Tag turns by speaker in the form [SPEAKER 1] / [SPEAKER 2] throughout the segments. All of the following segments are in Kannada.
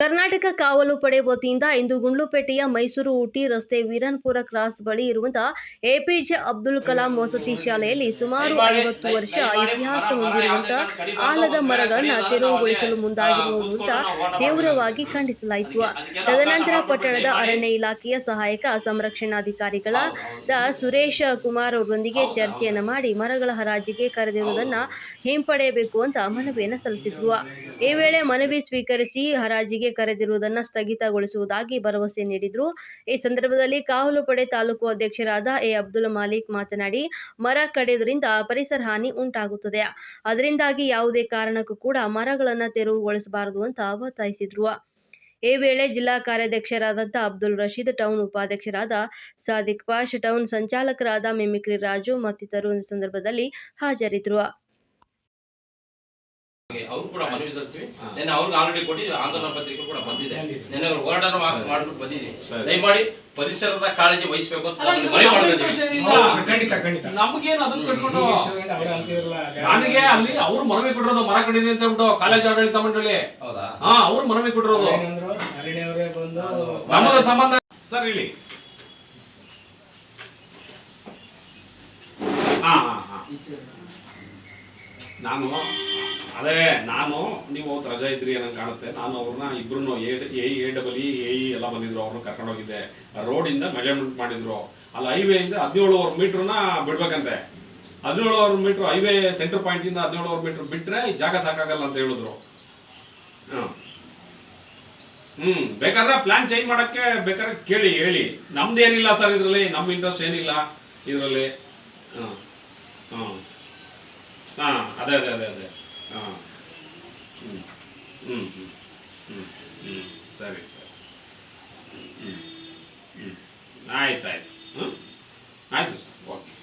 [SPEAKER 1] ಕರ್ನಾಟಕ ಕಾವಲು ಪಡೆ ವತಿಯಿಂದ ಇಂದು ಗುಂಡ್ಲುಪೇಟೆಯ ಮೈಸೂರು ಊಟಿ ರಸ್ತೆ ವೀರನ್ಪುರ ಕ್ರಾಸ್ ಬಳಿ ಇರುವಂತಹ ಎಪಿಜೆ ಅಬ್ದುಲ್ ಕಲಾಂ ವಸತಿ ಶಾಲೆಯಲ್ಲಿ ಸುಮಾರು ಐವತ್ತು ವರ್ಷ ಇತಿಹಾಸ ಹೊಂದಿರುವಂತಹ ಆಲದ ಮರಗಳನ್ನು ತೆರವುಗೊಳಿಸಲು ಮುಂದಾಗಿರುವುದರಿಂದ ತೀವ್ರವಾಗಿ ಖಂಡಿಸಲಾಯಿತು. ತದನಂತರ ಪಟ್ಟಣದ ಅರಣ್ಯ ಇಲಾಖೆಯ ಸಹಾಯಕ ಸಂರಕ್ಷಣಾಧಿಕಾರಿಗಳ ಸುರೇಶ್ ಕುಮಾರ್ ಅವರೊಂದಿಗೆ ಚರ್ಚೆಯನ್ನು ಮಾಡಿ ಮರಗಳ ಹರಾಜಿಗೆ ಕರೆದಿರುವುದನ್ನು ಹಿಂಪಡೆಯಬೇಕು ಅಂತ ಮನವಿಯನ್ನು ಸಲ್ಲಿಸಿದ್ರು. ಈ ವೇಳೆ ಮನವಿ ಸ್ವೀಕರಿಸಿ ಹರಾಜಿಗೆ ಕರೆದಿರುವುದನ್ನು ಸ್ಥಗಿತಗೊಳಿಸುವುದಾಗಿ ಭರವಸೆ ನೀಡಿದ್ರು. ಈ ಸಂದರ್ಭದಲ್ಲಿ ಕಾವಲು ಪಡೆ ತಾಲೂಕು ಅಧ್ಯಕ್ಷರಾದ ಎ. ಅಬ್ದುಲ್ ಮಾಲಿಕ್ ಮಾತನಾಡಿ, ಮರ ಕಡಿಯೋದ್ರಿಂದ ಪರಿಸರ ಹಾನಿ ಉಂಟಾಗುತ್ತದೆ. ಅದರಿಂದಾಗಿ ಯಾವುದೇ ಕಾರಣಕ್ಕೂ ಕೂಡ ಮರಗಳನ್ನು ತೆರವುಗೊಳಿಸಬಾರದು ಅಂತ ಒತ್ತಾಯಿಸಿದ್ರು. ಈ ವೇಳೆ ಜಿಲ್ಲಾ ಕಾರ್ಯಾಧ್ಯಕ್ಷರಾದಂಥ ಅಬ್ದುಲ್ ರಶೀದ್, ಟೌನ್ ಉಪಾಧ್ಯಕ್ಷರಾದ ಸಾದಿಕ್ ಪಾಷ್, ಟೌನ್ ಸಂಚಾಲಕರಾದ ಮಿಮಿಕ್ರಿ ರಾಜು ಮತ್ತಿತರರು ಸಂದರ್ಭದಲ್ಲಿ ಹಾಜರಿದ್ದರು
[SPEAKER 2] ಅವ್ರು ಕೂಡ ಮನವಿ ಸಲ್ಲಿಸ್ತೀವಿ. ನೆನ್ನೆ ಅವ್ರಿಗೆ ಆಲ್ರೆಡಿ ಕೊಟ್ಟು ಆಂದೋಲನ ಪತ್ರಿಕೆ ಕೂಡ ಬಂದಿದೆ. ನೆನ್ನೆ ಅವ್ರು ಹೋರಾಟ ಮಾಡ್ಬಿಟ್ಟು ಬಂದಿದ್ದೀವಿ. ದಯಮಾಡಿ ಪರಿಸರದ ಕಾಳಜಿ ವಹಿಸಬೇಕು ಅಂತ ಮನವಿ
[SPEAKER 3] ಇಲ್ಲ.
[SPEAKER 4] ಖಂಡಿತ
[SPEAKER 3] ನಮಗೇನು ಅದನ್ನ ಕಟ್ಕೊಂಡು
[SPEAKER 4] ಅವ್ರು ಅಂತಿರಲ್ಲ
[SPEAKER 3] ನನಗೆ ಅಲ್ಲಿ ಅವ್ರು ಮನವಿ ಕೊಟ್ಟಿರೋದು ಮರ ಕಡಿರಿ ಅಂತ ಹೇಳ್ಬಿಟ್ಟು ಕಾಲೇಜ್ ಆಡಳಿತ ಮಂಡಳಿ.
[SPEAKER 2] ಹೌದಾ?
[SPEAKER 3] ಹಾ ಅವ್ರು ಮನವಿ ಕೊಟ್ಟಿರೋದು. ನಮಗೆ ಸಂಬಂಧ ಸರ್ ಹೇಳಿ. ಹಾ ಹಾ ಹಾ. ನಾನು ಅದೇ ನಾನು, ನೀವು ಅವತ್ತು ರಜಾ ಇದ್ರಿ ನಂಗೆ ಕಾಣುತ್ತೆ. ನಾನು ಅವ್ರನ್ನ ಇಬ್ರು A A double E A, E ಎಲ್ಲ ಬಂದಿದ್ರು ಅವ್ರನ್ನ ಕರ್ಕೊಂಡು ಹೋಗಿದ್ದೆ. ರೋಡಿಂದ ಮೆಜರ್ಮೆಂಟ್ ಮಾಡಿದ್ರು. ಅಲ್ಲಿ ಹೈವೇಯಿಂದ ಹದಿನೇಳುವರೆ ಮೀಟ್ರನ್ನ ಬಿಡ್ಬೇಕಂತೆ. ಹದಿನೇಳುವರೆ ಮೀಟ್ರ್ ಹೈವೇ ಸೆಂಟರ್ ಪಾಯಿಂಟಿಂದ ಹದಿನೇಳುವರೆ ಮೀಟ್ರ್ ಬಿಟ್ಟರೆ ಜಾಗ ಸಾಕಾಗಲ್ಲ ಅಂತ ಹೇಳಿದ್ರು. ಹಾಂ ಹ್ಮ್. ಬೇಕಾದ್ರೆ ಪ್ಲಾನ್ ಚೇಂಜ್ ಮಾಡಕ್ಕೆ ಬೇಕಾದ್ರೆ ಕೇಳಿ, ಹೇಳಿ. ನಮ್ದೇನಿಲ್ಲ ಸರ್ ಇದರಲ್ಲಿ ನಮ್ಮ ಇಂಟ್ರೆಸ್ಟ್ ಏನಿಲ್ಲ ಇದರಲ್ಲಿ. ಹಾಂ ಹಾಂ ಹಾಂ, ಅದೇ ಅದೇ ಅದೇ ಅದೇ. ಹಾಂ ಹ್ಞೂ ಹ್ಞೂ ಹ್ಞೂ ಹ್ಞೂ ಹ್ಞೂ ಸರಿ ಸರಿ ಹ್ಞೂ ಹ್ಞೂ ಆಯ್ತು ಆಯ್ತು ಹ್ಞೂ ಆಯಿತು ಸರ್ ಓಕೆ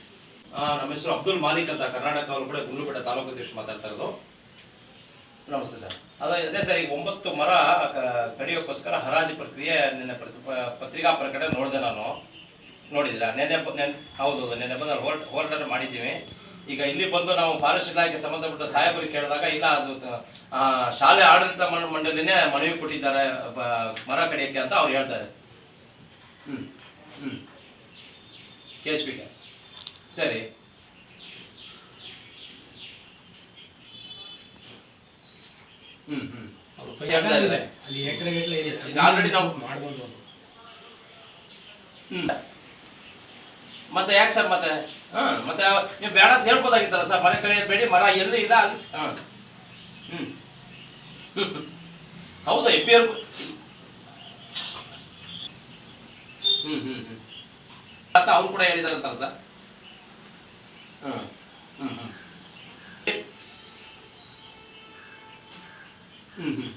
[SPEAKER 2] ನಮ್ಮ ಹೆಸರು ಅಬ್ದುಲ್ ಮಾಲಿಕ್ ಅಂತ ಕರ್ನಾಟಕ ಕೂಡ ಗುಂಡ್ಲುಪೇಟೆ ತಾಲೂಕು ಅಧ್ಯಕ್ಷ ಮಾತಾಡ್ತಾ ಇರೋದು. ನಮಸ್ತೆ ಸರ್. ಅದು, ಅದೇ ಸರ್, ಈಗ ಒಂಬತ್ತು ಮರ ಕಡಿಯೋಕ್ಕೋಸ್ಕರ ಹರಾಜು ಪ್ರಕ್ರಿಯೆ ನಿನ್ನೆ ಪತ್ರಿಕಾ ಪ್ರಕಟಣೆ ನೋಡಿದೆ ನಾನು. ನೋಡಿದಿಲ್ಲ ನೆನ್ನೆ ನೆನ್, ಹೌದು ನೆನ್ನೆ ಬಂದ ಹೋರಾಟ ಮಾಡಿದ್ದೀವಿ. ಈಗ ಇಲ್ಲಿ ಬಂದು ನಾವು ಫಾರೆಸ್ಟ್ ಇಲಾಖೆ ಸಂಬಂಧಪಟ್ಟ ಸಾಹೇಬರಿಗೆ ಕೇಳಿದಾಗ ಇಲ್ಲ ಅದು ಶಾಲೆ ಆಡಳಿತ ಮಂಡ- ಮಂಡಳಿನೇ ಮನವಿ ಕೊಟ್ಟಿದ್ದಾರೆ ಮರ ಕಡಿಯಕ್ಕೆ ಅಂತ ಅವ್ರು ಹೇಳ್ತಾರೆ. ಹ್ಞೂ ಹ್ಞೂ ಕೆ ಎಚ್ ಪಿಗೆ ಸರಿ
[SPEAKER 4] ಎಕರೆ ಗಟ್ಟಲೆ ಇದೆ.
[SPEAKER 2] ನಾವು-
[SPEAKER 4] ಮಾಡ್ಬೋದು.
[SPEAKER 2] ಮತ್ತೆ ಯಾಕೆ ಸರ್ ಮತ್ತೆ? ಹಾ ಮತ್ತೆ ನೀವು ಬೇಡ ಅಂತ ಹೇಳ್ಬೋದಾಗಿತ್ತಲ್ಲ ಸರ್, ಮನೆ ಕಡೆ ಬೇಡಿ, ಮರ ಎಲ್ಲೂ ಇಲ್ಲ ಅಲ್ಲಿ. ಹಾಂ ಹ್ಞೂ ಹೌದಾ, ಎಪ್ಪಿ ಅವ್ರು? ಹ್ಞೂ ಹ್ಞೂ ಹ್ಞೂ ಅಂತ ಅವ್ರು ಕೂಡ ಹೇಳಿದಾರಂತಲ್ಲ ಸರ್. ಹಾಂ ಹ್ಞೂ ಹ್ಞೂ ಹ್ಞೂ ಹ್ಮ್.